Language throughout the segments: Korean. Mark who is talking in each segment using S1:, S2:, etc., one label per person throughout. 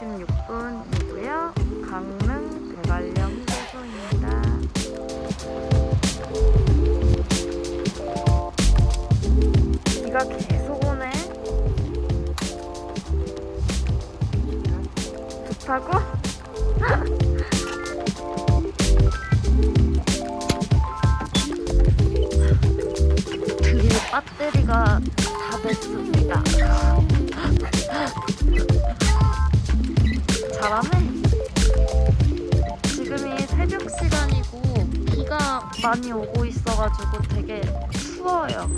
S1: 46분이고요. 강릉 대관령 휴게소입니다. 비가 계속 오네. 좋다고? 드릴 배터리가 다 됐습니다. 잘하네. 지금이 새벽 시간이고 비가 많이 오고 있어가지고 되게 추워요.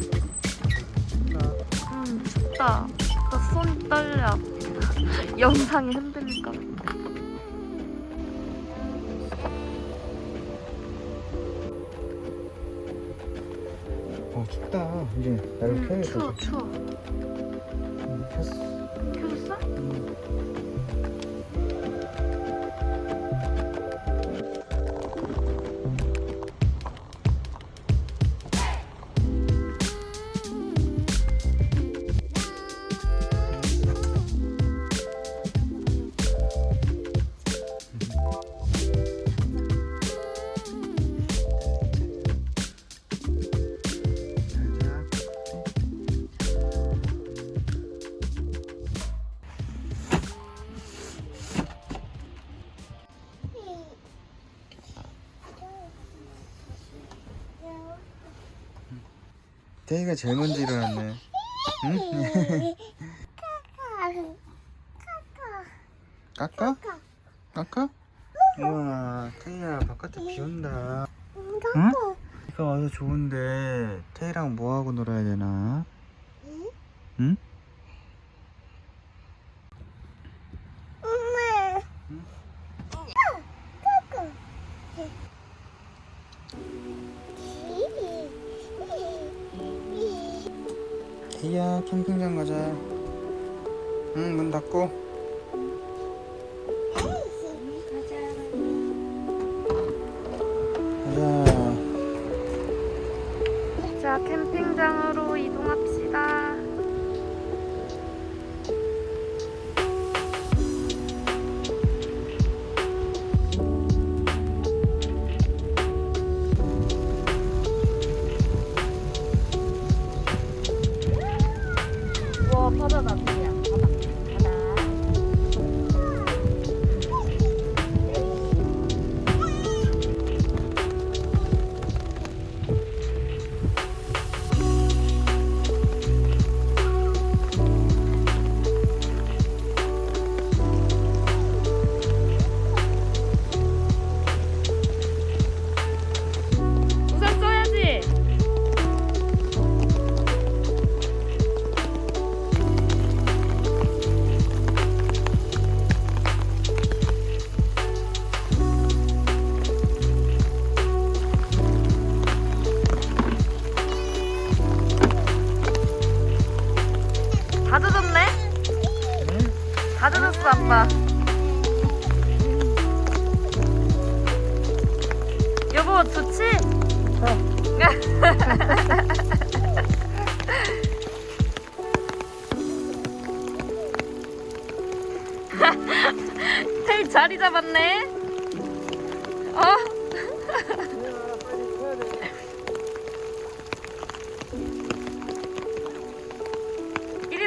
S1: 음 춥다. 나손 떨려. 영상이 흔들릴까 봐.
S2: 어 춥다 이제 나를
S1: 음,
S2: 켜야
S1: 추워
S2: 돼
S1: 추워.
S2: 응, 켰어
S1: 켰어?
S2: 태희가 제일 먼저 일어났네 응? 깎아? 깎아? 우와 태희야 바깥에 비 온다 응? 비가 와서 좋은데 태희랑 뭐 하고 놀아야 되나? 응? 캠핑장 가자 응 문 닫고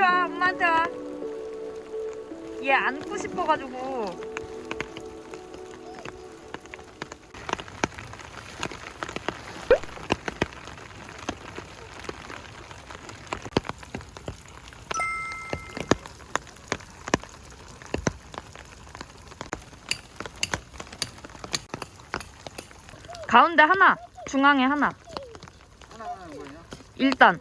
S1: 와 엄마한테 와얘 안고 싶어가지고. 가운데 하나 중앙에 하나? 일단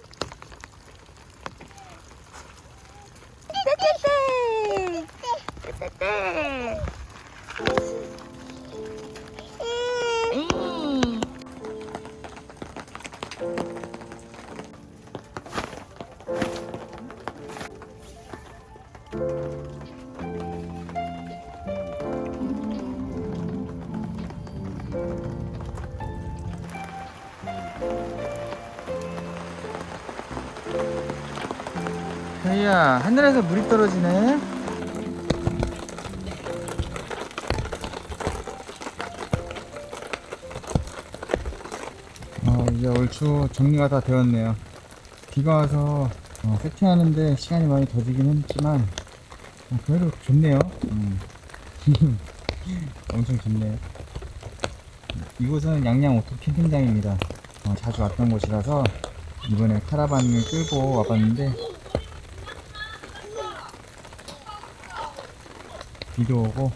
S2: 야 하늘에서 물이 떨어지네. 어, 이제 얼추 정리가 다 되었네요. 비가 와서 어, 세팅하는데 시간이 많이 더디긴 했지만 어, 그래도 좋네요. 음. 엄청 좋네요. 이곳은 양양 오토 캠핑장입니다. 어, 자주 왔던 곳이라서 이번에 카라반을 끌고 와봤는데 비도 오고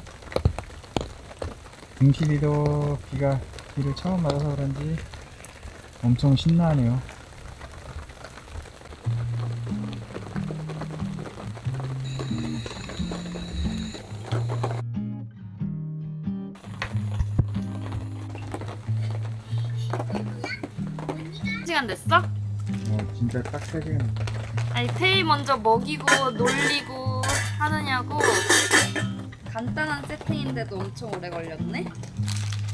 S2: 등실이도 비가 비를 처음 맞아서 그런지 엄청 신나네요.
S1: 시간 됐어?
S2: 어, 진짜 딱 세게
S1: 아니 테이 먼저 먹이고 놀리고 하느냐고 간단한 세팅인데도 엄청 오래 걸렸네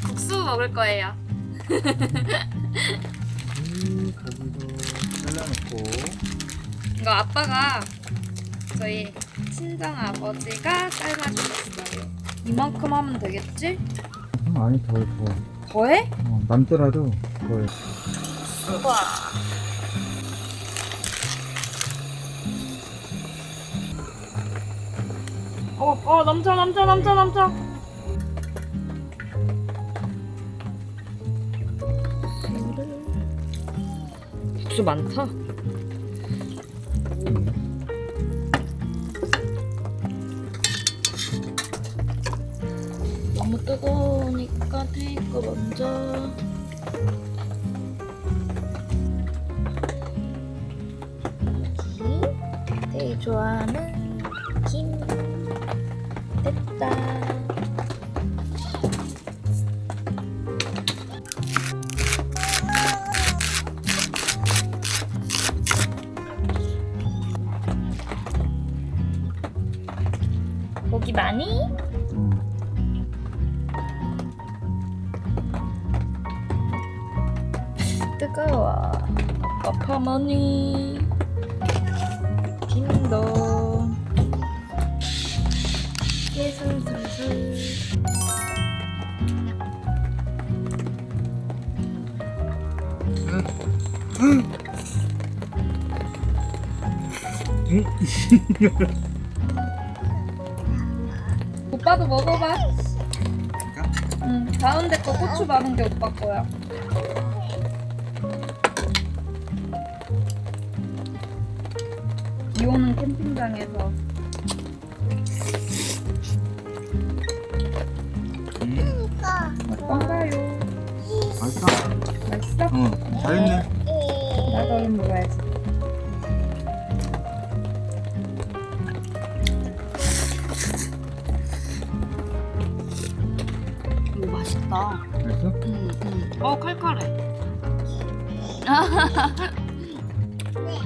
S1: 국수 먹을 거예요
S2: 음, 고기도 잘라놓고
S1: 이거 아빠가 저희 친정 아버지가 삶아주셨어요 이만큼 하면 되겠지?
S2: 음, 아니 더 더.
S1: 더해?
S2: 어, 남더라도 더.
S1: 우와 어, 어, 넘쳐, 넘쳐, 넘쳐, 넘쳐. 국수 많다. 너무 뜨거우니까 테이크 먼저. 되게 좋아하는 김 됐다. 고기 많이?
S2: 음.
S1: 뜨거워. 아빠 파머니. 예술술술. 오빠도 먹어봐. 응, 가운데 거 고추 많은 게 오빠 거야. 비 오는 캠핑장에서
S2: 맛있어?
S1: 어,
S2: 잘했네.
S1: 나도 얼른 먹어야지. 오 맛있다.
S2: 맛있어?
S1: 음, 음. 어 칼칼해.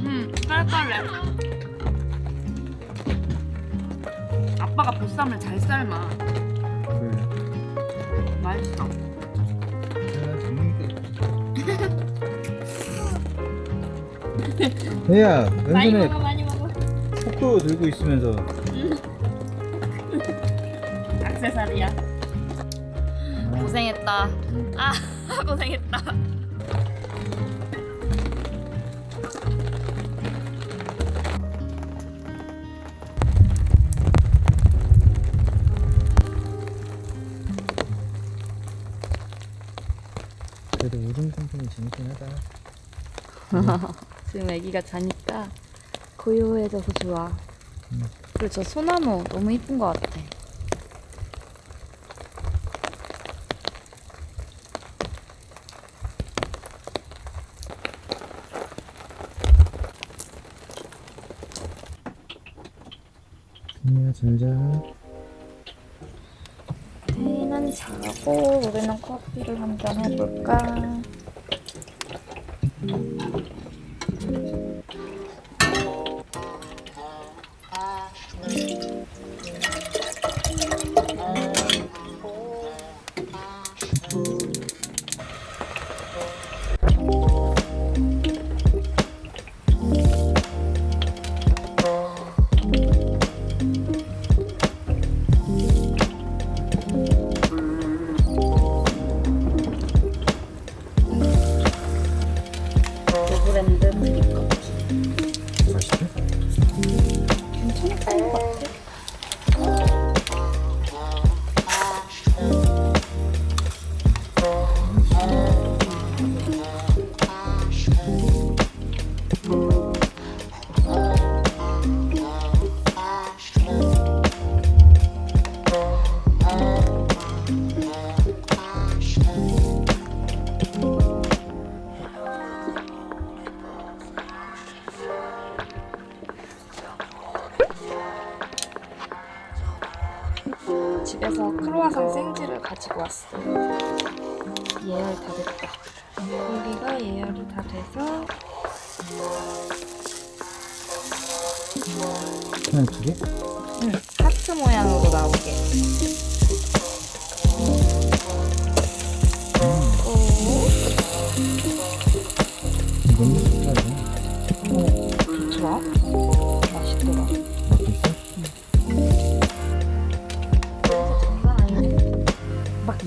S1: 음 칼칼해. 아빠가 보쌈을 잘 삶아.
S2: 그래.
S1: 맛있어.
S2: 대야,
S1: 많이 먹어 많이 먹어.
S2: 포크 들고 있으면서
S1: 악세사리야. 고생했다. 아 고생했다.
S2: 그래도 우중 캠핑이 재밌긴 하다.
S1: 지금 아기가 자니까 고요해져서 좋아.
S2: 음.
S1: 그리고 저 소나무 너무 이쁜 것 같아.
S2: 이야 잘 자.
S1: 태는 자고 우리는 커피를 한 잔 해볼까?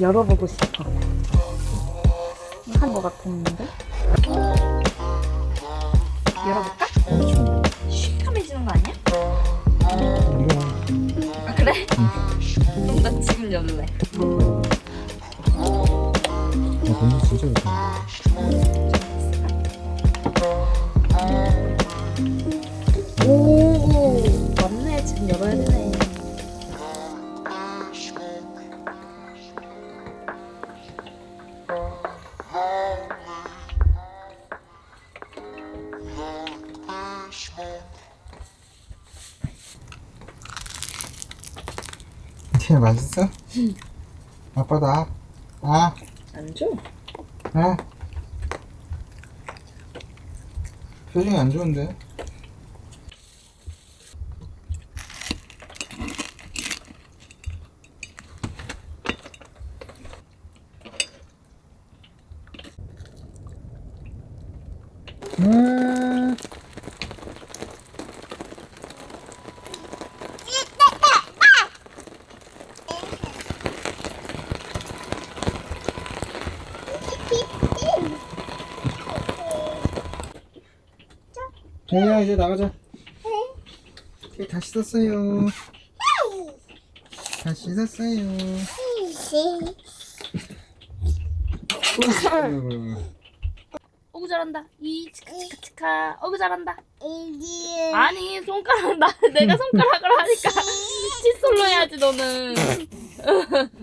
S1: 열어보고 싶어. 한거 같았는데?
S2: 티야 맛있어? 아빠도 아, 아,
S1: 안 줘?
S2: 아. 표정이 안 좋은데? 저희야 이제 나가자. 네, 다 씻었어요. 다 씻었어요.
S1: 어구 잘한다. 이 치카 치카 치카. 어구 잘한다. 아니 손가락 나 내가 손가락을 하니까 칫솔로 해야지 너는.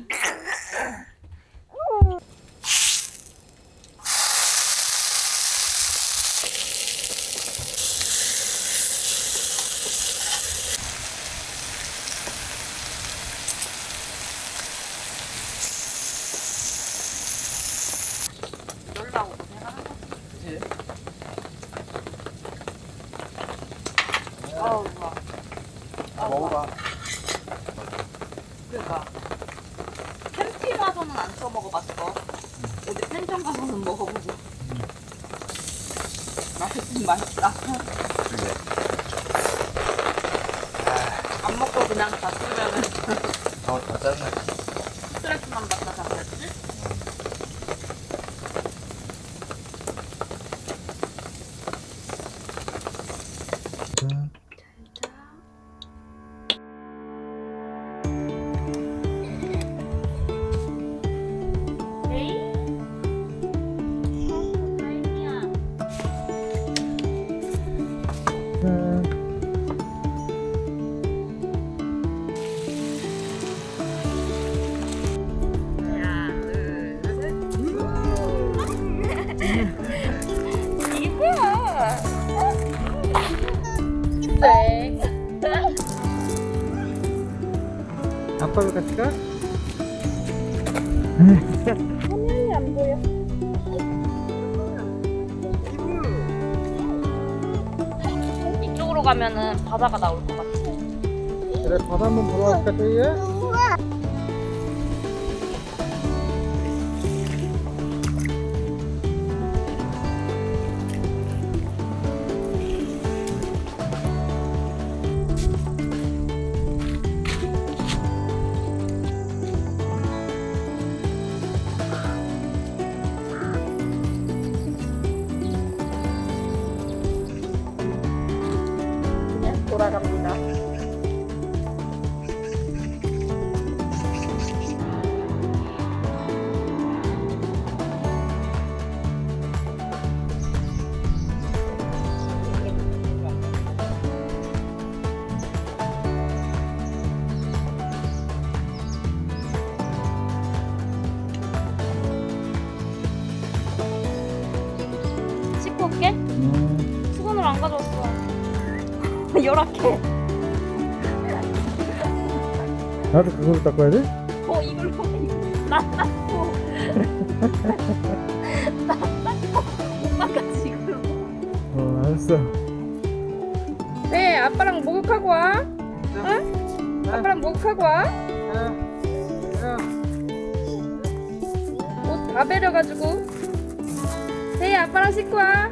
S1: 가면은 바다가 나올 것 같아.
S2: 그래, 바다 한번 보러 갈까, 저희야?
S1: 열악해.
S2: 나도 그걸로 닦아야 돼?
S1: 어 이걸로 나 닦고 나 닦고 오빠까지 이걸로.
S2: 어 알았어
S1: 네 아빠랑 목욕하고 와. 응? 아빠랑 목욕하고 와. 옷 다 베려가지고. 네 아빠랑 씻고 와.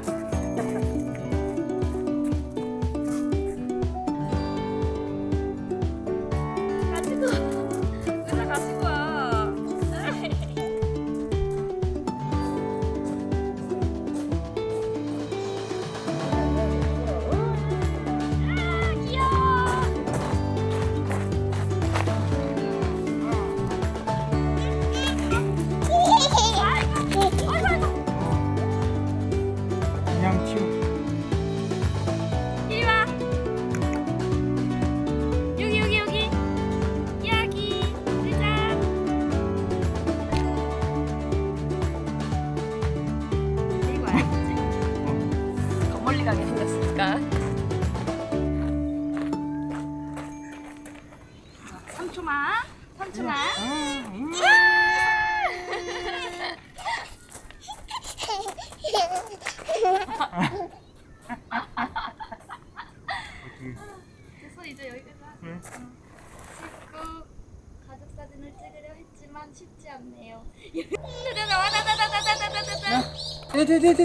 S2: 네네네네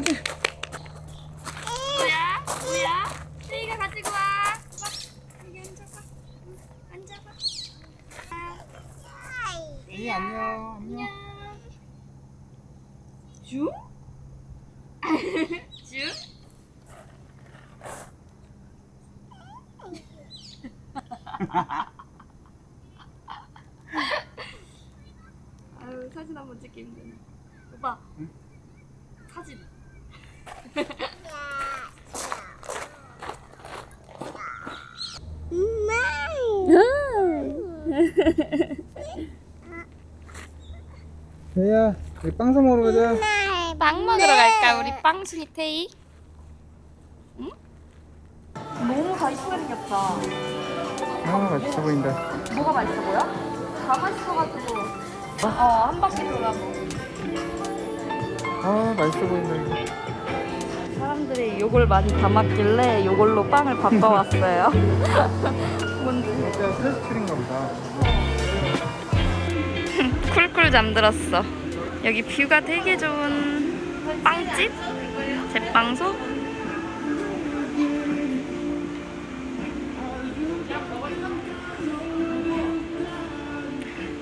S1: 뭐야? 뭐야? 세이가 가지고 와. 와, 여기 앉아봐. 응, 앉아봐. 아,
S2: 네 안녕 안녕
S1: 안녕. 줌? 줌? 아유 사진 한번 찍기 힘드네. 오빠.
S2: 응?
S1: 사진.
S2: 배야 우리 빵 사 먹으러 가자
S1: 빵 먹으러 갈까 우리 빵순이 테이? 응? 너무 다 이쁘게 생겼다.
S2: 아 맛있어 보인다
S1: 뭐가 맛있어 보여? 다 맛있어가지고. 어 한 바퀴 돌아보.
S2: 아 맛있어 보인다 이거
S1: 사람들이 요걸 많이 담았길래 요걸로 빵을 바꿔왔어요. 뭔지.
S2: 진짜 페스츄리인가 보다
S1: 쿨쿨 잠들었어. 여기 뷰가 되게 좋은 빵집? 제빵소?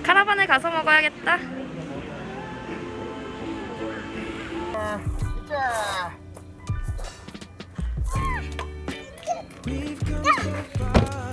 S1: 카라반에 가서 먹어야겠다.
S3: We've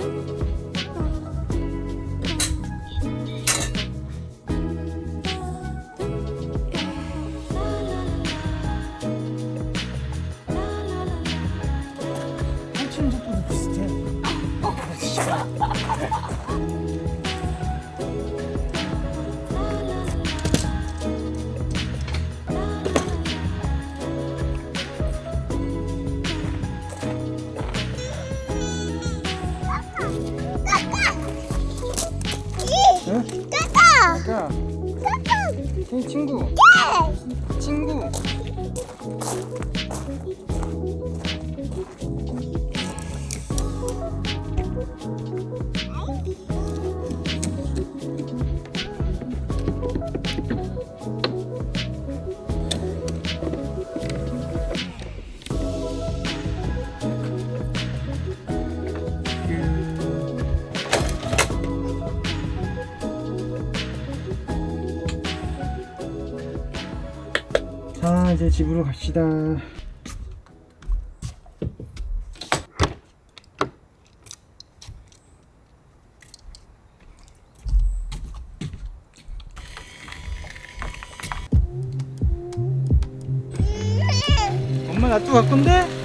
S2: Bye. 이 친구. 친구. 이제 집으로 갑시다. 엄마 놔두고 갈 건데?